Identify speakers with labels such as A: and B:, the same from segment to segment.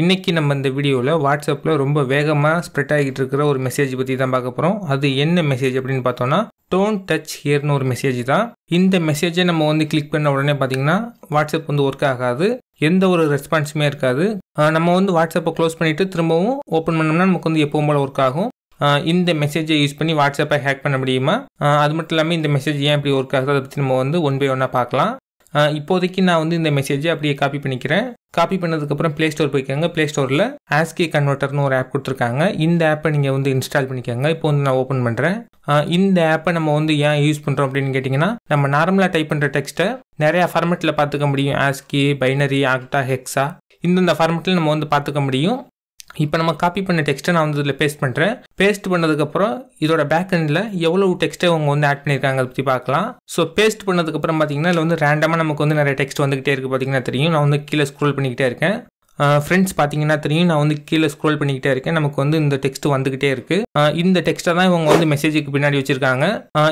A: இன்றைக்கி நம்ம இந்த வீடியோவில் வாட்ஸ்அப்பில் ரொம்ப வேகமாக ஸ்ப்ரெட் ஆகிட்டு இருக்கிற ஒரு மெசேஜ் பற்றி தான் பார்க்க போகிறோம் அது என்ன மெசேஜ் அப்படின்னு பார்த்தோன்னா டோன் டச் ஹியர்னு ஒரு மெசேஜ் தான். இந்த மெசேஜை நம்ம வந்து கிளிக் பண்ண உடனே பார்த்தீங்கன்னா வாட்ஸ்அப் வந்து ஒர்க் ஆகாது. எந்த ஒரு ரெஸ்பான்ஸுமே இருக்காது. நம்ம வந்து வாட்ஸ்அப்பை க்ளோஸ் பண்ணிவிட்டு திரும்பவும் ஓப்பன் பண்ணோம்னா நமக்கு வந்து எப்பவும் போல் ஒர்க் ஆகும். இந்த மெசேஜை யூஸ் பண்ணி வாட்ஸ்அப்பை ஹேக் பண்ண முடியுமா? அது மட்டும் இல்லாமல் இந்த மெசேஜ் ஏன் இப்படி ஒர்க் ஆகுது அதை பற்றி நம்ம வந்து ஒன் பை ஒன்னாக பார்க்கலாம். இப்போதைக்கு நான் வந்து இந்த மெசேஜை அப்படியே காப்பி பண்ணிக்கிறேன். காப்பி பண்ணதுக்கப்புறம் ப்ளே ஸ்டோர் போய்க்கோங்க. ப்ளே ஸ்டோரில் ஆஸ்கி கன்வெர்ட்டர்னு ஒரு ஆப் கொடுத்துருக்காங்க. இந்த ஆப்பை நீங்கள் வந்து இன்ஸ்டால் பண்ணிக்கோங்க. இப்போ வந்து நான் ஓப்பன் பண்ணுறேன் இந்த ஆப்பை நம்ம வந்து ஏன் யூஸ் பண்ணுறோம் அப்படின்னு கேட்டிங்கன்னா நம்ம நார்மலாக டைப் பண்ணுற டெக்ஸ்ட்டை நிறையா ஃபார்மெட்டில் பார்த்துக்க முடியும். ஆஸ்கி பைனரி ஆக்டா ஹெக்ஸா இந்தந்த ஃபார்மெட்டில் நம்ம வந்து பார்த்துக்க முடியும். இப்போ நம்ம காப்பி பண்ண டெக்ஸ்ட்டை நான் வந்து இதில் பேஸ்ட் பண்ணுறேன் பேஸ்ட் பண்ணதுக்கப்புறம் இதோட பேக் எண்டில் எவ்வளோ டெக்ஸ்ட்டை அவங்க வந்து ஆட் பண்ணியிருக்காங்க அதை பற்றி பார்க்கலாம். ஸோ பேஸ்ட் பண்ணதுக்கப்புறம் பார்த்தீங்கன்னா இதில் வந்து ரேண்டமாக நமக்கு வந்து நிறைய டெக்ஸ்ட் வந்துகிட்டே இருக்குது பார்த்தீங்கன்னா தெரியும். நான் வந்து கீழே ஸ்க்ரோல் பண்ணிக்கிட்டே இருக்கேன். ஃப்ரெண்ட்ஸ் பார்த்தீங்கன்னா தெரியும். நான் வந்து கீழே ஸ்க்ரோல் பண்ணிக்கிட்டே இருக்கேன். நமக்கு வந்து இந்த டெக்ஸ்ட் வந்துகிட்டே இருக்கு. இந்த டெக்ஸ்ட்டை தான் இவங்க வந்து மெசேஜுக்கு பின்னாடி வச்சிருக்காங்க.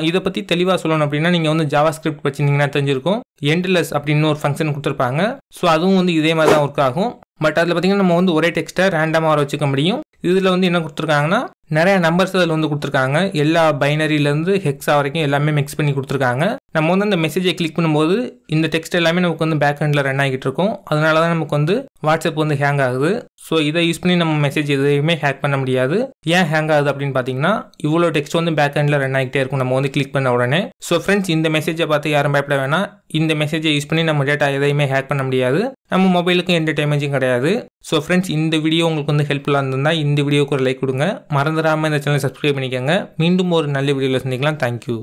A: இதை பற்றி தெளிவாக சொல்லணும் அப்படின்னா நீங்கள் வந்து ஜாவா ஸ்கிரிப்ட் வச்சிருந்தீங்கன்னா தெரிஞ்சிருக்கும். எண்ட்லெஸ் அப்படின்னு ஒரு ஃபங்க்ஷன் கொடுத்துருப்பாங்க. ஸோ அதுவும் வந்து இதே மாதிரி தான் ஒர்க் ஆகும். பட் அதில் பார்த்தீங்கன்னா நம்ம வந்து ஒரே டெக்ஸ்ட்டை ரேண்டமாக வர வச்சுக்க முடியும். இதில் வந்து என்ன கொடுத்துருக்காங்கன்னா நிறைய நம்பர்ஸ் அதில் வந்து கொடுத்துருக்காங்க. எல்லா பைனரியிலேருந்து ஹெக்ஸா வரைக்கும் எல்லாமே மிக்ஸ் பண்ணி கொடுத்துருக்காங்க. நம்ம வந்து அந்த மெசேஜை கிளிக் பண்ணும்போது இந்த டெக்ஸ்ட் எல்லாமே நமக்கு வந்து பேக் ஹேண்டில் ரன் ஆகிட்டு இருக்கும். அதனால தான் நமக்கு வந்து வாட்ஸ்அப் வந்து ஹேங் ஆகுது. ஸோ இதை யூஸ் பண்ணி நம்ம மெசேஜ் எதையுமே ஹேக் பண்ண முடியாது. ஏன் ஹேங் ஆகுது அப்படின்னு பார்த்தீங்கன்னா இவ்வளோ டெக்ஸ்ட் வந்து பேக் ஹேண்டில் ரன் ஆகிட்டே இருக்கும். நம்ம வந்து கிளிக் பண்ண உடனே. ஸோ ஃப்ரெண்ட்ஸ் இந்த மெசேஜை பார்த்து யாரும் பயப்பட வேணாம். இந்த மெசேஜை யூஸ் பண்ணி நம்ம டேட்டா எதையுமே ஹேக் பண்ண முடியாது. நம்ம மொபைலுக்கும் என்டர்டைன்மெண்ட்ஸும் கிடையாது. ஸோ ஃப்ரெண்ட்ஸ் இந்த வீடியோ உங்களுக்கு வந்து ஹெல்ப்ஃபுல்லாக இருந்திருந்தால் இந்த வீடியோக்கு ஒரு லைக் கொடுங்க. மறந்துடாமல் இந்த சேனலை சப்ஸ்கிரைப் பண்ணிக்கோங்க. மீண்டும் ஒரு நல்ல வீடியோவில் சந்திக்கலாம். தேங்க்யூ